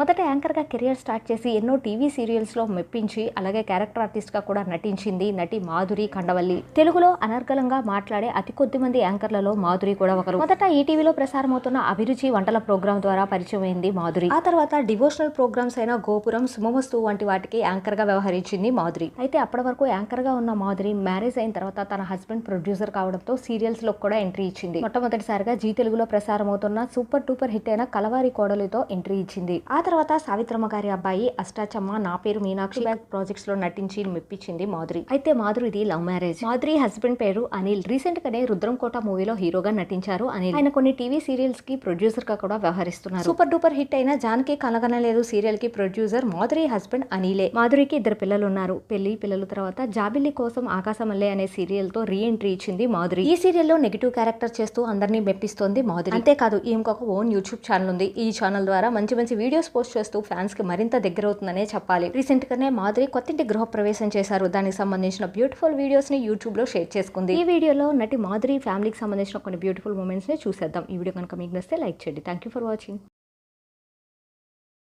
మొదట యాంకర్గా career start చేసి ఎన్నో టీవీ సీరియల్స్లో మెప్పించి అలాగే క్యారెక్టర్ ఆర్టిస్ట్గా కూడా నటించింది నటి మాధురి కండవల్లి. తెలుగులో అనర్గళంగా మాట్లాడే అతి కొద్ది మంది యాంకర్లలో మాధురి కూడా ఒకరు. మొదట ఈటీవీలో ప్రసారమవుతున్న అభిరుచి వంటల ప్రోగ్రాం ద్వారా పరిచయం అయింది మాధురి. ఆ తర్వాత డివోషనల్ ప్రోగ్రామ్స్ అయిన గోపురం సుమమస్తు వంటి వాటికి యాంకర్గా వ్యవహరించింది మాధురి. అయితే అప్పటి వరకు యాంకర్గా ఉన్న మాధురి మ్యారేజ్ అయిన తర్వాత తన హస్బెండ్ ప్రొడ్యూసర్ కావడంతో సీరియల్స్లో కూడా ఎంట్రీ ఇచ్చింది. మొట్టమొదటిసారిగా జీ తెలుగులో ప్రసారమవుతున్న సూపర్ టూపర్ హిట్ అయిన కలవారి కోడలితో ఎంట్రీ ఇచ్చింది. ఆ తర్వాత సావిత్రమ్మ గారి అబ్బాయి అష్టాచమ్మ నా పేరు మీనాక్షి. బ్యాక్ ప్రాజెక్ట్స్లో నటించి మెప్పించింది మాధురి. అయితే మాధురిది లవ్ మ్యారేజ్ మాధురి హస్బెండ్ పేరు అనిల్. రీసెంట్ గానే రుద్రం కోట మూవీలో హీరోగా నటించారు అనిల్. ఆయన కొన్ని టీవీ సీరియల్స్కి ప్రొడ్యూసర్గా కూడా వ్యవహరిస్తున్నారు. సూపర్ డూపర్ హిట్ అయిన జానకి కనగనలేదు సీరియల్కి ప్రొడ్యూసర్ మాధురి హస్బెండ్ అనిలే. మాధురికి ఇద్దరు పిల్లలు ఉన్నారు పెళ్ళి పిల్లల తర్వాత జాబిల్లి కోసం ఆకాశమల్లే అనే సీరియల్తో రీ ఎంట్రీ ఇచ్చింది మాధురి. ఈ సీరియల్లో నెగిటివ్ క్యారెక్టర్ చేస్తూ అందరినీ మెప్పిస్తోంది మాధురి. అంతేకాదు ఈమెకు ఒక ఓన్ యూట్యూబ్ ఛానల్ ఉంది. ఈ ఛానల్ ద్వారా మంచి మంచి వీడియోస్ పోస్ట్ చేస్తూ ఫ్యాన్స్కి మరింత దగ్గర అవుతుందనే చెప్పాలి. రీసెంట్ గానే మాధురి కొత్తింటి గృహ ప్రవేశం చేశారు. దానికి సంబంధించిన బ్యూటిఫుల్ వీడియోస్ని యూట్యూబ్లో షేర్ చేసుకుంది. ఈ వీడియోలో నటి మాధురి ఫ్యామిలీకి సంబంధించిన కొన్ని బ్యూటిఫుల్ మూమెంట్స్ని చూసేద్దాం. ఈ వీడియో కనుక మీకు నచ్చితే లైక్ చేయండి. Thank you for watching.